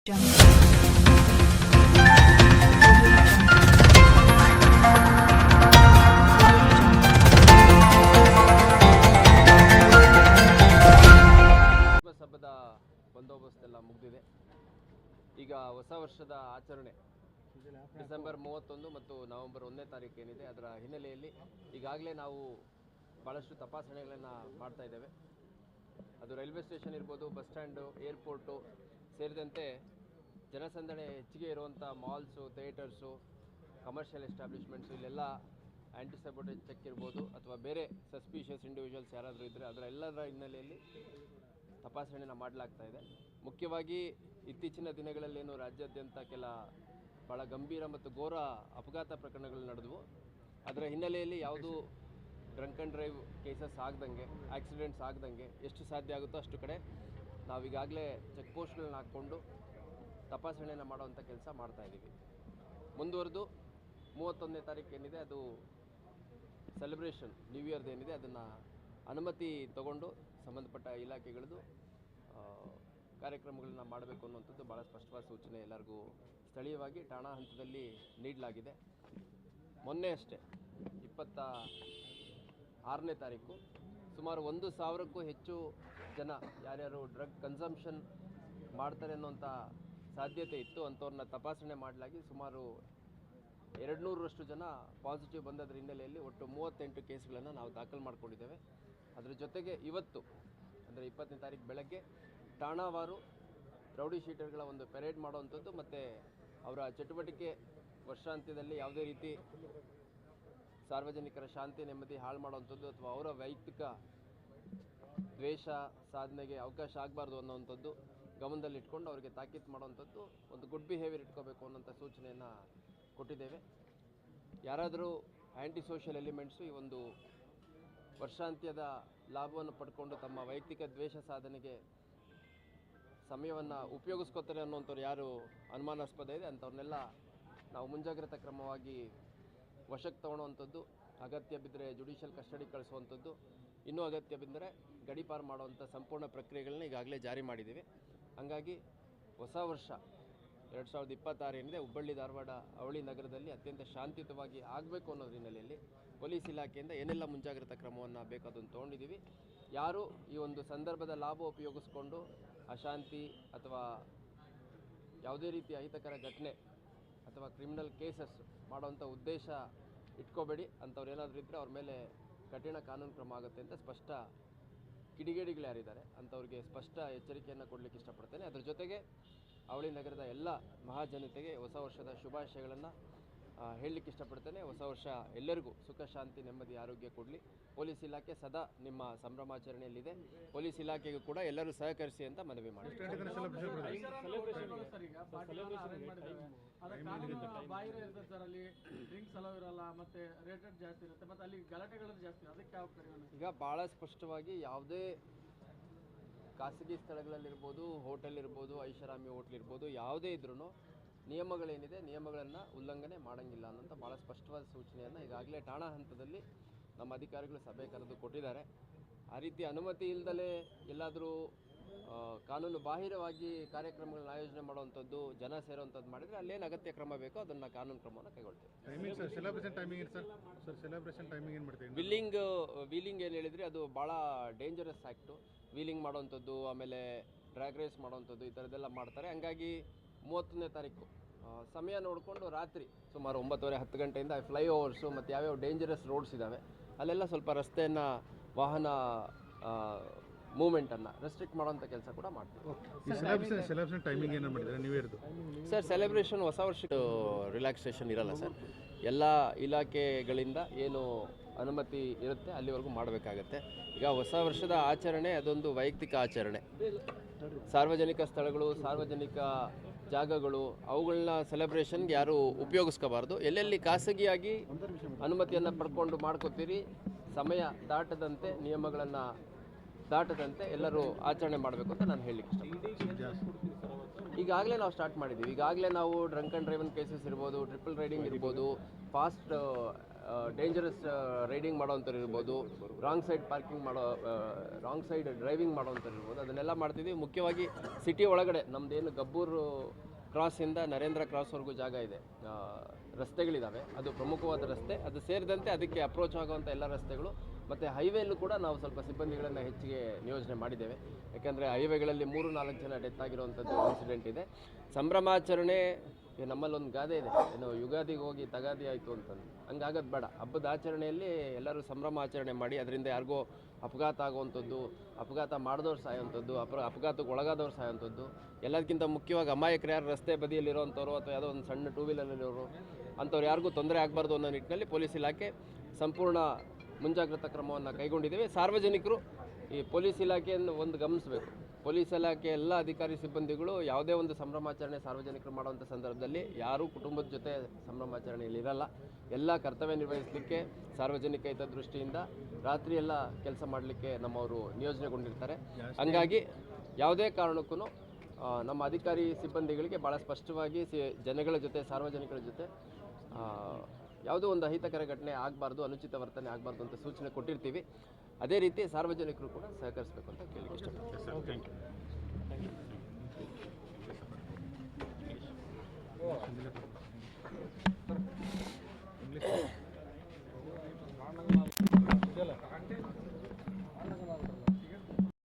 ಹಬ್ಬದ ಬಂದೋಬಸ್ತ್ ಎಲ್ಲ ಮುಗಿದಿದೆ. ಈಗ ಹೊಸ ವರ್ಷದ ಆಚರಣೆ. ಡಿಸೆಂಬರ್ ಮೂವತ್ತೊಂದು ಮತ್ತು ನವೆಂಬರ್ ಒಂದನೇ ತಾರೀಕು ಏನಿದೆ, ಅದರ ಹಿನ್ನೆಲೆಯಲ್ಲಿ ಈಗಾಗಲೇ ನಾವು ಭಾಳಷ್ಟು ತಪಾಸಣೆಗಳನ್ನು ಮಾಡ್ತಾ ಇದ್ದೇವೆ. ಅದು ರೈಲ್ವೆ ಸ್ಟೇಷನ್ ಇರ್ಬೋದು, ಬಸ್ ಸ್ಟ್ಯಾಂಡು, ಏರ್ಪೋರ್ಟು ಸೇರಿದಂತೆ ಜನಸಂದಣಿ ಹೆಚ್ಚಿಗೆ ಇರುವಂಥ ಮಾಲ್ಸು, ಥಿಯೇಟರ್ಸು ಕಮರ್ಷಿಯಲ್ ಎಸ್ಟಾಬ್ಲಿಷ್ಮೆಂಟ್ಸು ಇಲ್ಲೆಲ್ಲ ಆ್ಯಂಟಿಸೆಪ್ಟೇಜ್ ಚೆಕ್ ಇರ್ಬೋದು ಅಥವಾ ಬೇರೆ ಸಸ್ಪಿಷಿಯಸ್ ಇಂಡಿವಿಜುವಲ್ಸ್ ಯಾರಾದರೂ ಇದ್ದರೆ ಅದರ ಎಲ್ಲದರ ಹಿನ್ನೆಲೆಯಲ್ಲಿ ತಪಾಸಣೆಯನ್ನು ಮಾಡಲಾಗ್ತಾ ಇದೆ. ಮುಖ್ಯವಾಗಿ ಇತ್ತೀಚಿನ ದಿನಗಳಲ್ಲೇನು ರಾಜ್ಯಾದ್ಯಂತ ಕೆಲ ಭಾಳ ಗಂಭೀರ ಮತ್ತು ಘೋರ ಅಪಘಾತ ಪ್ರಕರಣಗಳು ನಡೆದವು. ಅದರ ಹಿನ್ನೆಲೆಯಲ್ಲಿ ಯಾವುದು ಡ್ರಂಕ್ ಆ್ಯಂಡ್ ಡ್ರೈವ್ ಕೇಸಸ್ ಆಗ್ದಂಗೆ ಆಕ್ಸಿಡೆಂಟ್ಸ್ ಆಗ್ದಂಗೆ ಎಷ್ಟು ಸಾಧ್ಯ ಆಗುತ್ತೋ ಅಷ್ಟು ಕಡೆ ನಾವೀಗಾಗಲೇ ಚೆಕ್ ಪೋಸ್ಟ್ಗಳನ್ನ ಹಾಕ್ಕೊಂಡು ತಪಾಸಣೆಯನ್ನು ಮಾಡುವಂಥ ಕೆಲಸ ಮಾಡ್ತಾ ಇದ್ದೀವಿ ಮುಂದುವರೆದು ಮೂವತ್ತೊಂದನೇ ತಾರೀಕು ಏನಿದೆ ಅದು ಸೆಲೆಬ್ರೇಷನ್ ನ್ಯೂ ಇಯರ್ದು ಏನಿದೆ ಅದನ್ನು ಅನುಮತಿ ತಗೊಂಡು ಸಂಬಂಧಪಟ್ಟ ಇಲಾಖೆಗಳದ್ದು ಕಾರ್ಯಕ್ರಮಗಳನ್ನ ಮಾಡಬೇಕು ಅನ್ನುವಂಥದ್ದು ಭಾಳ ಸ್ಪಷ್ಟವಾದ ಸೂಚನೆ ಎಲ್ಲರಿಗೂ ಸ್ಥಳೀಯವಾಗಿ ಠಾಣಾ ಹಂತದಲ್ಲಿ ನೀಡಲಾಗಿದೆ. ಮೊನ್ನೆ ಅಷ್ಟೇ, ಇಪ್ಪತ್ತ ಆರನೇ ತಾರೀಕು, ಸುಮಾರು ಒಂದು ಸಾವಿರಕ್ಕೂ ಹೆಚ್ಚು ಜನ ಯಾರ್ಯಾರು ಡ್ರಗ್ ಕನ್ಸಂಪ್ಷನ್ ಮಾಡ್ತಾರೆ ಅನ್ನೋಂಥ ಸಾಧ್ಯತೆ ಇತ್ತು ಅಂಥವ್ರನ್ನ ತಪಾಸಣೆ ಮಾಡಲಾಗಿ ಸುಮಾರು ಎರಡು ನೂರರಷ್ಟು ಜನ ಪಾಸಿಟಿವ್ ಬಂದದ್ರ ಹಿನ್ನೆಲೆಯಲ್ಲಿ ಒಟ್ಟು ಮೂವತ್ತೆಂಟು ಕೇಸ್ಗಳನ್ನು ನಾವು ದಾಖಲು ಮಾಡ್ಕೊಂಡಿದ್ದೇವೆ. ಅದರ ಜೊತೆಗೆ ಇವತ್ತು, ಅಂದರೆ ಇಪ್ಪತ್ತನೇ ತಾರೀಕು ಬೆಳಗ್ಗೆ, ಠಾಣಾವಾರು ರೌಡಿ ಶೀಟರ್ಗಳ ಒಂದು ಪೆರೇಡ್ ಮಾಡುವಂಥದ್ದು ಮತ್ತು ಅವರ ಚಟುವಟಿಕೆ ವರ್ಷಾಂತ್ಯದಲ್ಲಿ ಯಾವುದೇ ರೀತಿ ಸಾರ್ವಜನಿಕರ ಶಾಂತಿ ನೆಮ್ಮದಿ ಹಾಳು ಮಾಡುವಂಥದ್ದು ಅಥವಾ ಅವರ ವೈಯಕ್ತಿಕ ದ್ವೇಷ, ಸಾಧನೆಗೆ ಅವಕಾಶ ಆಗಬಾರ್ದು ಅನ್ನೋವಂಥದ್ದು ಗಮನದಲ್ಲಿಟ್ಕೊಂಡು ಅವರಿಗೆ ತಾಕೀತು ಮಾಡುವಂಥದ್ದು ಒಂದು ಗುಡ್ ಬಿಹೇವಿಯರ್ ಇಟ್ಕೋಬೇಕು ಅನ್ನೋಂಥ ಸೂಚನೆಯನ್ನು ಕೊಟ್ಟಿದ್ದೇವೆ. ಯಾರಾದರೂ ಆ್ಯಂಟಿ ಸೋಷಿಯಲ್ ಎಲಿಮೆಂಟ್ಸು ಈ ಒಂದು ವರ್ಷಾಂತ್ಯದ ಲಾಭವನ್ನು ಪಡ್ಕೊಂಡು ತಮ್ಮ ವೈಯಕ್ತಿಕ ದ್ವೇಷ, ಸಾಧನೆಗೆ ಸಮಯವನ್ನು ಉಪಯೋಗಿಸ್ಕೋತಾರೆ ಅನ್ನೋಂಥವ್ರು ಯಾರು ಅನುಮಾನಾಸ್ಪದ ಇದೆ, ಅಂಥವ್ರನ್ನೆಲ್ಲ ನಾವು ಮುಂಜಾಗ್ರತಾ ಕ್ರಮವಾಗಿ ವಶಕ್ಕೆ ತಗೊಳ್ಳುವಂಥದ್ದು, ಅಗತ್ಯ ಬಿದ್ದರೆ ಜುಡಿಷಿಯಲ್ ಕಸ್ಟಡಿ ಕಳಿಸುವಂಥದ್ದು, ಇನ್ನೂ ಅಗತ್ಯ ಬಿದ್ದರೆ ಗಡೀಪಾರು ಮಾಡುವಂಥ ಸಂಪೂರ್ಣ ಪ್ರಕ್ರಿಯೆಗಳನ್ನ ಈಗಾಗಲೇ ಜಾರಿ ಮಾಡಿದ್ದೀವಿ. ಹಾಗಾಗಿ ಹೊಸ ವರ್ಷ ಎರಡು ಸಾವಿರದ ಇಪ್ಪತ್ತಾರು ಏನಿದೆ, ಹುಬ್ಬಳ್ಳಿ ಧಾರವಾಡ ಅವಳಿ ನಗರದಲ್ಲಿ ಅತ್ಯಂತ ಶಾಂತಿಯುತವಾಗಿ ಆಗಬೇಕು ಅನ್ನೋ ಹಿನ್ನೆಲೆಯಲ್ಲಿ ಪೊಲೀಸ್ ಇಲಾಖೆಯಿಂದ ಏನೆಲ್ಲ ಮುಂಜಾಗ್ರತಾ ಕ್ರಮವನ್ನು ಬೇಕಾದನ್ನು ತೊಗೊಂಡಿದ್ದೀವಿ. ಯಾರು ಈ ಒಂದು ಸಂದರ್ಭದ ಲಾಭ ಉಪಯೋಗಿಸ್ಕೊಂಡು ಅಶಾಂತಿ ಅಥವಾ ಯಾವುದೇ ರೀತಿಯ ಅಹಿತಕರ ಘಟನೆ ಅಥವಾ ಕ್ರಿಮಿನಲ್ ಕೇಸಸ್ ಮಾಡುವಂಥ ಉದ್ದೇಶ ಇಟ್ಕೋಬೇಡಿ. ಅಂಥವ್ರು ಏನಾದರೂ ಇದ್ದರೆ ಅವ್ರ ಮೇಲೆ ಕಠಿಣ ಕಾನೂನು ಕ್ರಮ ಆಗುತ್ತೆ ಅಂತ ಸ್ಪಷ್ಟ ಕಿಡಿಗೇಡಿಗಳು ಯಾರಿದ್ದಾರೆ ಅಂಥವ್ರಿಗೆ ಸ್ಪಷ್ಟ ಎಚ್ಚರಿಕೆಯನ್ನು ಕೊಡಲಿಕ್ಕೆ ಇಷ್ಟಪಡ್ತೇನೆ. ಅದ್ರ ಜೊತೆಗೆ ಅವಳಿ ನಗರದ ಎಲ್ಲ ಮಹಾಜನತೆಗೆ ಹೊಸ ವರ್ಷದ ಶುಭಾಶಯಗಳನ್ನು ಹೇಳಲಿಕ್ಕೆ ಇಷ್ಟಪಡ್ತೇನೆ. ಹೊಸ ವರ್ಷ ಎಲ್ಲರಿಗೂ ಸುಖ ಶಾಂತಿ ನೆಮ್ಮದಿ ಆರೋಗ್ಯ ಕೊಡಲಿ. ಪೊಲೀಸ್ ಇಲಾಖೆ ಸದಾ ನಿಮ್ಮ ಸಂಭ್ರಮಾಚರಣೆಯಲ್ಲಿದೆ. ಪೊಲೀಸ್ ಇಲಾಖೆಗೂ ಕೂಡ ಎಲ್ಲರೂ ಸಹಕರಿಸಿ ಅಂತ ಮನವಿ ಮಾಡಿ. ಸರ್ ಈಗ ಭಾಳ ಸ್ಪಷ್ಟವಾಗಿ ಯಾವುದೇ ಖಾಸಗಿ ಸ್ಥಳಗಳಲ್ಲಿರ್ಬೋದು ಹೋಟೆಲ್ ಇರ್ಬೋದು ಐಷಾರಾಮಿ ಹೋಟ್ಲ್ ಇರ್ಬೋದು ಯಾವುದೇ ಇದ್ರೂ ನಿಯಮಗಳೇನಿದೆ ನಿಯಮಗಳನ್ನು ಉಲ್ಲಂಘನೆ ಮಾಡಂಗಿಲ್ಲ ಅನ್ನೋಂಥ ಭಾಳ ಸ್ಪಷ್ಟವಾದ ಸೂಚನೆಯನ್ನು ಈಗಾಗಲೇ ಠಾಣಾ ಹಂತದಲ್ಲಿ ನಮ್ಮ ಅಧಿಕಾರಿಗಳು ಸಭೆ ಕರೆದು ಕೊಟ್ಟಿದ್ದಾರೆ. ಆ ರೀತಿ ಅನುಮತಿ ಇಲ್ಲದಲೇ ಎಲ್ಲಾದರೂ ಕಾನೂನು ಬಾಹಿರವಾಗಿ ಕಾರ್ಯಕ್ರಮಗಳನ್ನ ಆಯೋಜನೆ ಮಾಡುವಂಥದ್ದು ಜನ ಸೇರುವಂಥದ್ದು ಮಾಡಿದರೆ ಅಲ್ಲೇನು ಅಗತ್ಯ ಕ್ರಮ ಬೇಕೋ ಅದನ್ನು ಕಾನೂನು ಕ್ರಮವನ್ನು ಕೈಗೊಳ್ತೇವೆ. ವೀಲಿಂಗ್ ವೀಲಿಂಗ್ ಏನು ಹೇಳಿದರೆ ಅದು ಭಾಳ ಡೇಂಜರಸ್ ಆ್ಯಕ್ಟು ವೀಲಿಂಗ್ ಮಾಡುವಂಥದ್ದು ಆಮೇಲೆ ಡ್ರ್ಯಾಗ್ ರೇಸ್ ಮಾಡುವಂಥದ್ದು ಈ ಥರದ್ದೆಲ್ಲ ಮಾಡ್ತಾರೆ. ಹಂಗಾಗಿ ಮೂವತ್ತನೇ ತಾರೀಕು ಸಮಯ ನೋಡಿಕೊಂಡು ರಾತ್ರಿ ಸುಮಾರು ಒಂಬತ್ತುವರೆ ಹತ್ತು ಗಂಟೆಯಿಂದ ಫ್ಲೈ ಓವರ್ಸು ಮತ್ತು ಯಾವ್ಯಾವ ಡೇಂಜರಸ್ ರೋಡ್ಸ್ ಇದ್ದಾವೆ ಅಲ್ಲೆಲ್ಲ ಸ್ವಲ್ಪ ರಸ್ತೆಯನ್ನು ವಾಹನ ಮೂಮೆಂಟನ್ನು ರೆಸ್ಟ್ರಿಕ್ಟ್ ಮಾಡೋಂಥ ಕೆಲಸ ಕೂಡ ಮಾಡ್ತೀವಿ. ಈ ಸೆಲೆಬ್ರೇಷನ್ ಸೆಲೆಬ್ರೇಷನ್ ಟೈಮಿಂಗ್ ಏನು ಮಾಡಿದ್ರೆ ನೀವು ಸರ್ ಸೆಲೆಬ್ರೇಷನ್ ಹೊಸ ವರ್ಷ ರಿಲ್ಯಾಕ್ಸೇಷನ್ ಇರಲ್ಲ ಸರ್ ಎಲ್ಲ ಇಲಾಖೆಗಳಿಂದ ಏನು ಅನುಮತಿ ಇರುತ್ತೆ ಅಲ್ಲಿವರೆಗೂ ಮಾಡಬೇಕಾಗತ್ತೆ. ಈಗ ಹೊಸ ವರ್ಷದ ಆಚರಣೆ ಅದೊಂದು ವೈಯಕ್ತಿಕ ಆಚರಣೆ. ಸಾರ್ವಜನಿಕ ಸ್ಥಳಗಳು ಸಾರ್ವಜನಿಕ ಜಾಗಗಳು ಅವುಗಳನ್ನ ಸೆಲೆಬ್ರೇಷನ್ಗೆ ಯಾರು ಉಪಯೋಗಿಸ್ಕೋಬಾರ್ದು. ಎಲ್ಲೆಲ್ಲಿ ಖಾಸಗಿಯಾಗಿ ಅನುಮತಿಯನ್ನು ಪಡ್ಕೊಂಡು ಮಾಡ್ಕೋತೀರಿ, ಸಮಯ ದಾಟದಂತೆ, ನಿಯಮಗಳನ್ನು ದಾಟದಂತೆ ಎಲ್ಲರೂ ಆಚರಣೆ ಮಾಡಬೇಕು ಅಂತ ನಾನು ಇಷ್ಟಪಡ್ತೀನಿ. ಈಗಾಗಲೇ ನಾವು ಸ್ಟಾರ್ಟ್ ಮಾಡಿದ್ದೀವಿ. ಈಗಾಗಲೇ ನಾವು ಡ್ರಂಕ್ ಆ್ಯಂಡ್ ಡ್ರೈವನ್ ಕೇಸಸ್ ಇರ್ಬೋದು ಟ್ರಿಪಲ್ ರೈಡಿಂಗ್ ಇರ್ಬೋದು ಫಾಸ್ಟ್ ಡೇಂಜರಸ್ ರೈಡಿಂಗ್ ಮಾಡೋವಂಥವ್ರು ಇರ್ಬೋದು ರಾಂಗ್ ಸೈಡ್ ಪಾರ್ಕಿಂಗ್ ಮಾಡೋ ರಾಂಗ್ ಸೈಡ್ ಡ್ರೈವಿಂಗ್ ಮಾಡೋವಂಥವ್ರು ಇರ್ಬೋದು, ಅದನ್ನೆಲ್ಲ ಮಾಡ್ತಿದ್ವಿ ಮುಖ್ಯವಾಗಿ ಸಿಟಿ ಒಳಗಡೆ ನಮ್ಮದೇನು ಗಬ್ಬೂರು ಕ್ರಾಸಿಂದ ನರೇಂದ್ರ ಕ್ರಾಸ್ವರೆಗೂ ಜಾಗ ಇದೆ. ರಸ್ತೆಗಳಿದ್ದಾವೆ ಅದು ಪ್ರಮುಖವಾದ ರಸ್ತೆ. ಅದು ಸೇರಿದಂತೆ ಅದಕ್ಕೆ ಅಪ್ರೋಚ್ ಆಗುವಂಥ ಎಲ್ಲ ರಸ್ತೆಗಳು ಮತ್ತು ಹೈವೇಲ್ಲೂ ಕೂಡ ನಾವು ಸ್ವಲ್ಪ ಸಿಬ್ಬಂದಿಗಳನ್ನು ಹೆಚ್ಚಿಗೆ ನಿಯೋಜನೆ ಮಾಡಿದ್ದೇವೆ. ಯಾಕೆಂದರೆ ಹೈವೇಗಳಲ್ಲಿ ಮೂರು ನಾಲ್ಕು ಜನ ಡೆತ್ ಆಗಿರುವಂಥದ್ದು ಇನ್ಸಿಡೆಂಟ್ ಇದೆ. ಸಂಭ್ರಮಾಚರಣೆ ನಮ್ಮಲ್ಲೊಂದು ಗಾದೆ ಇದೆ. ಏನು ಯುಗಾದಿಗೆ ಹೋಗಿ ತಗಾದಿ ಆಯಿತು ಅಂತಂದು. ಹಂಗಾಗೋದು ಬೇಡ. ಹಬ್ಬದ ಆಚರಣೆಯಲ್ಲಿ ಎಲ್ಲರೂ ಸಂಭ್ರಮ ಆಚರಣೆ ಮಾಡಿ, ಅದರಿಂದ ಯಾರಿಗೋ ಅಪಘಾತ ಆಗುವಂಥದ್ದು, ಅಪಘಾತ ಮಾಡಿದವ್ರು ಸಾಯೋವಂಥದ್ದು ಅಪ ಅಪಘಾತಕ್ಕೆ ಒಳಗಾದವ್ರು ಸಾಯೋವಂಥದ್ದು ಎಲ್ಲದಕ್ಕಿಂತ ಮುಖ್ಯವಾಗಿ ಅಮಾಯಕರು ಯಾರು ರಸ್ತೆ ಬದಿಯಲ್ಲಿರೋವಂಥವ್ರು ಅಥವಾ ಯಾವುದೋ ಒಂದು ಸಣ್ಣ ಟೂ ವೀಲರಲ್ಲಿರೋರು ಅಂಥವ್ರು ಯಾರಿಗೂ ತೊಂದರೆ ಆಗಬಾರ್ದು ಅನ್ನೋ ನಿಟ್ಟಿನಲ್ಲಿ ಪೊಲೀಸ್ ಇಲಾಖೆ ಸಂಪೂರ್ಣ ಮುಂಜಾಗ್ರತಾ ಕ್ರಮವನ್ನು ಕೈಗೊಂಡಿದ್ದೇವೆ. ಸಾರ್ವಜನಿಕರು ಈ ಪೊಲೀಸ್ ಇಲಾಖೆಯನ್ನು ಒಂದು ಗಮನಿಸಬೇಕು. ಪೊಲೀಸ್ ಇಲಾಖೆ ಎಲ್ಲ ಅಧಿಕಾರಿ ಸಿಬ್ಬಂದಿಗಳು ಯಾವುದೇ ಒಂದು ಸಂಭ್ರಮಾಚರಣೆ ಸಾರ್ವಜನಿಕರು ಮಾಡುವಂಥ ಸಂದರ್ಭದಲ್ಲಿ ಯಾರೂ ಕುಟುಂಬದ ಜೊತೆ ಸಂಭ್ರಮಾಚರಣೆಯಲ್ಲಿ ಇರಲ್ಲ. ಎಲ್ಲ ಕರ್ತವ್ಯ ನಿರ್ವಹಿಸಲಿಕ್ಕೆ ಸಾರ್ವಜನಿಕ ಹಿತದೃಷ್ಟಿಯಿಂದ ರಾತ್ರಿ ಎಲ್ಲ ಕೆಲಸ ಮಾಡಲಿಕ್ಕೆ ನಮ್ಮವರು ನಿಯೋಜನೆಗೊಂಡಿರ್ತಾರೆ. ಹಂಗಾಗಿ ಯಾವುದೇ ಕಾರಣಕ್ಕೂ ನಮ್ಮ ಅಧಿಕಾರಿ ಸಿಬ್ಬಂದಿಗಳಿಗೆ ಭಾಳ ಸ್ಪಷ್ಟವಾಗಿ ಜನಗಳ ಜೊತೆ, ಸಾರ್ವಜನಿಕರ ಜೊತೆ ಯಾವುದೋ ಒಂದು ಅಹಿತಕರ ಘಟನೆ ಆಗಬಾರ್ದು, ಅನುಚಿತ ವರ್ತನೆ ಆಗಬಾರ್ದು ಅಂತ ಸೂಚನೆ ಕೊಟ್ಟಿರ್ತೀವಿ. ಅದೇ ರೀತಿ ಸಾರ್ವಜನಿಕರು ಕೂಡ ಸಹಕರಿಸಬೇಕು ಅಂತ ಕೇಳಿ ಯು